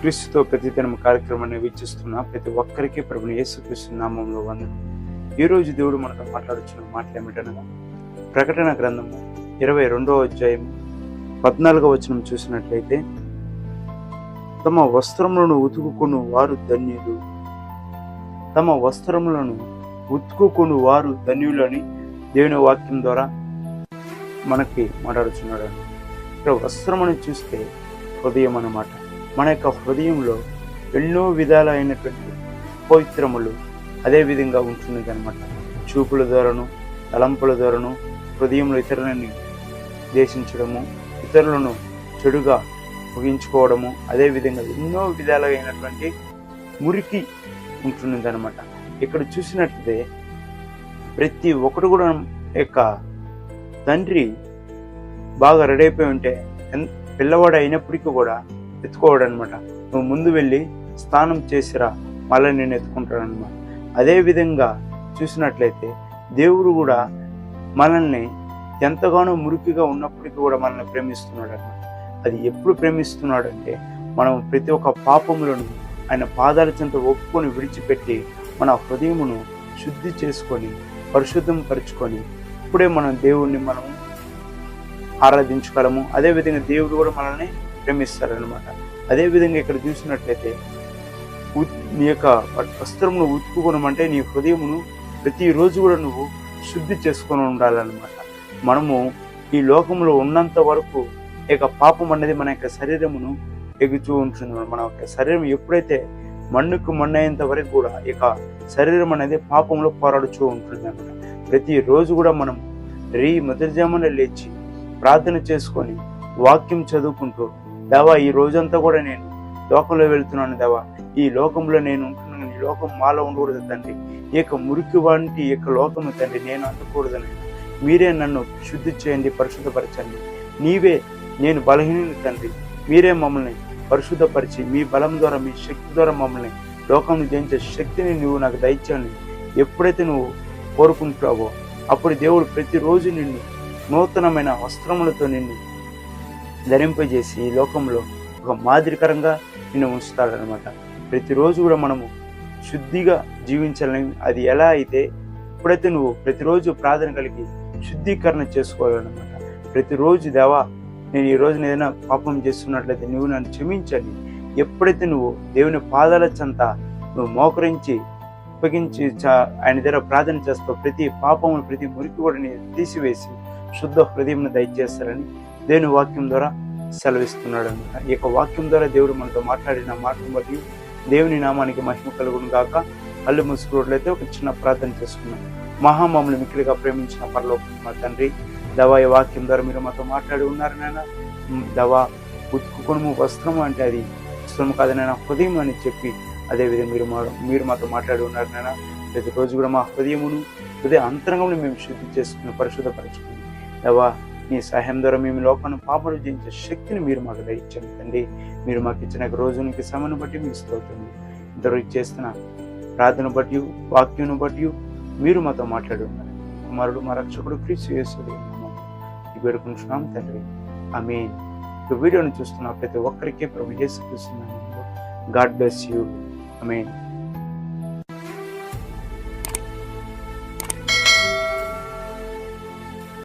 క్రీస్తుతో ప్రతిదినం కార్యక్రమాన్ని వీక్షిస్తున్న ప్రతి ఒక్కరికి ప్రభుని యేసుక్రీస్తు నామంలో వందనం. ఈ రోజు దేవుడు మనతో మాట్లాడుచున్న మాటలు ఏమిటనగా ప్రకటన గ్రంథము ఇరవై రెండవ అధ్యాయం పద్నాలుగవ వచనం చూసినట్లయితే తమ వస్త్రములను ఉతుకుకొని వారు ధన్యులు. తమ వస్త్రములను ఉతుకుకొని వారు ధన్యులని దేవుని వాక్యం ద్వారా మనకి మాట్లాడుచున్నాడు ఇక్కడ వస్త్రమును చూస్తే హృదయం అన్నమాట. మన యొక్క హృదయంలో ఎన్నో విధాలైనటువంటి పవిత్రములు అదే విధంగా ఉంటున్నది అనమాట చూపుల ద్వారాను తలంపుల ద్వారాను హృదయంలో ఇతరులని దేశించడము ఇతరులను చెడుగా ముగించుకోవడము అదేవిధంగా ఎన్నో విధాలైనటువంటి మురికి ఉంటున్నది అనమాట ఇక్కడ చూసినట్లయితే ప్రతి ఒక్కడు కూడా యొక్క తండ్రి బాగా రెడీ అయిపోయి ఉంటే పిల్లవాడు అయినప్పటికీ కూడా ఎత్తుకోవడం అనమాట నువ్వు ముందు వెళ్ళి స్నానం చేసిరా మళ్ళీ నేను ఎత్తుకుంటాను అనమాట చూసినట్లయితే దేవుడు కూడా మనల్ని ఎంతగానో మురికిగా ఉన్నప్పటికీ కూడా మనల్ని ప్రేమిస్తున్నాడు అనమాట అది ఎప్పుడు ప్రేమిస్తున్నాడంటే మనం ప్రతి ఒక్క పాపములను ఆయన పాదాల చెంత ఒప్పుకొని విడిచిపెట్టి మన హృదయమును శుద్ధి చేసుకొని పరిశుద్ధం పరుచుకొని ఇప్పుడే మనం దేవుణ్ణి మనం ఆరాధించగలము. అదేవిధంగా దేవుడు కూడా మనల్ని ప్రేమిస్తారనమాట అదేవిధంగా ఇక్కడ చూసినట్లయితే ఉత్- నీ యొక్క వస్త్రమును ఉతుకుకోనమంటే నీ హృదయమును ప్రతిరోజు కూడా నువ్వు శుద్ధి చేసుకొని ఉండాలన్నమాట. మనము ఈ లోకంలో ఉన్నంత వరకు ఈ యొక్క పాపం అనేది మన యొక్క శరీరమును ఎగుతూ ఉంటుంది. మన యొక్క శరీరం ఎప్పుడైతే మన్నుకు మన్ను అయ్యేంత వరకు కూడా ఇక శరీరం అనేది పాపంలో పోరాడుతూ ఉంటుంది అనమాట ప్రతిరోజు కూడా మనం రీ మొదటిజామున లేచి ప్రార్థన చేసుకొని వాక్యం చదువుకుంటూ దేవా ఈ రోజంతా కూడా నేను లోకంలో వెళ్తున్నాను దేవా. ఈ లోకంలో నేను ఉంటున్నాను. ఈ లోకం మాలో ఉండకూడదు తండ్రి. ఈ యొక్క మురికి వంటి ఈ యొక్క లోకము తండ్రి నేను అందకూడదని. మీరే నన్ను శుద్ధి చేయండి పరిశుద్ధపరచండి. నీవే నేను బలహీన తండ్రి. మీరే మమ్మల్ని పరిశుద్ధపరిచి మీ బలం ద్వారా మీ శక్తి ద్వారా మమ్మల్ని లోకం జయించే శక్తిని నువ్వు నాకు దయచేయండి ఎప్పుడైతే నువ్వు కోరుకుంటావో అప్పుడు దేవుడు ప్రతిరోజు నిన్ను నూతనమైన వస్త్రములతో నిన్ను ధరింపజేసి ఈ లోకంలో ఒక మాదిరికరంగా నిన్ను ఉంచుతాడనమాట ప్రతిరోజు కూడా మనము శుద్ధిగా జీవించాలని అది ఎలా అయితే ఎప్పుడైతే నువ్వు ప్రతిరోజు ప్రార్థన కలిగి శుద్ధీకరణ చేసుకోవాలన్నమాట. ప్రతిరోజు దేవా నేను ఈ రోజున ఏదైనా పాపం చేస్తున్నట్లయితే నువ్వు నన్ను క్షమించండి. ఎప్పుడైతే నువ్వు దేవుని పాదాల చెంత నువ్వు మోకరించి అప్పగించి ఆయన దగ్గర ప్రార్థన చేస్తావు ప్రతి పాపమును ప్రతి మురికి కూడా నేను తీసివేసి శుద్ధ హృదయం దయచేస్తారని దేవుని వాక్యం ద్వారా సెలవిస్తున్నాడు అనమాట ఈ యొక్క వాక్యం ద్వారా దేవుడు మనతో మాట్లాడిన మాటను బట్టి దేవుని నామానికి మహిమ కలుగును గాక. అల్లు ముసుకున్నట్లయితే ఒక చిన్న ప్రార్థన చేసుకున్నాం. మహామాములు మిక్కిలిగా ప్రేమించిన పరలోకం మా తండ్రి దవా ఈ వాక్యం ద్వారా మీరు మాతో మాట్లాడి ఉన్నారు నాయన. దవా ఉతుకుకొనుము వస్త్రము అంటే అది వస్త్రము కాదనైనా హృదయం అని చెప్పి అదేవిధంగా మీరు మా మీరు మాతో మాట్లాడి ఉన్నారు నాయన. ప్రతిరోజు కూడా మా హృదయమును హృదయ అంతరంగంలో మేము శుద్ధి చేసుకుని పరిశుద్ధపరచుకుని దవా నీ సహాయం ద్వారా మేము లోకాన్ని పాపలు జయించే శక్తిని మీరు మాకు దయచండి తండ్రి. మీరు మాకు ఇచ్చిన రోజునికి సమను బట్టి మీకు స్తోత్రం ఇద్దరు చేస్తున్న ప్రార్థన బట్టి వాక్యం బట్టి మీరు మాతో మాట్లాడున్నారు కుమారుడు మా రక్షకుడు క్రీస్తు చేస్తుంది వేడుకుంటున్నాం తండ్రి. ఆమె ఈ వీడియోని చూస్తున్న ప్రతి ఒక్కరికి ప్రభు చేసి గాడ్ బ్లెస్ యూ. ఆమె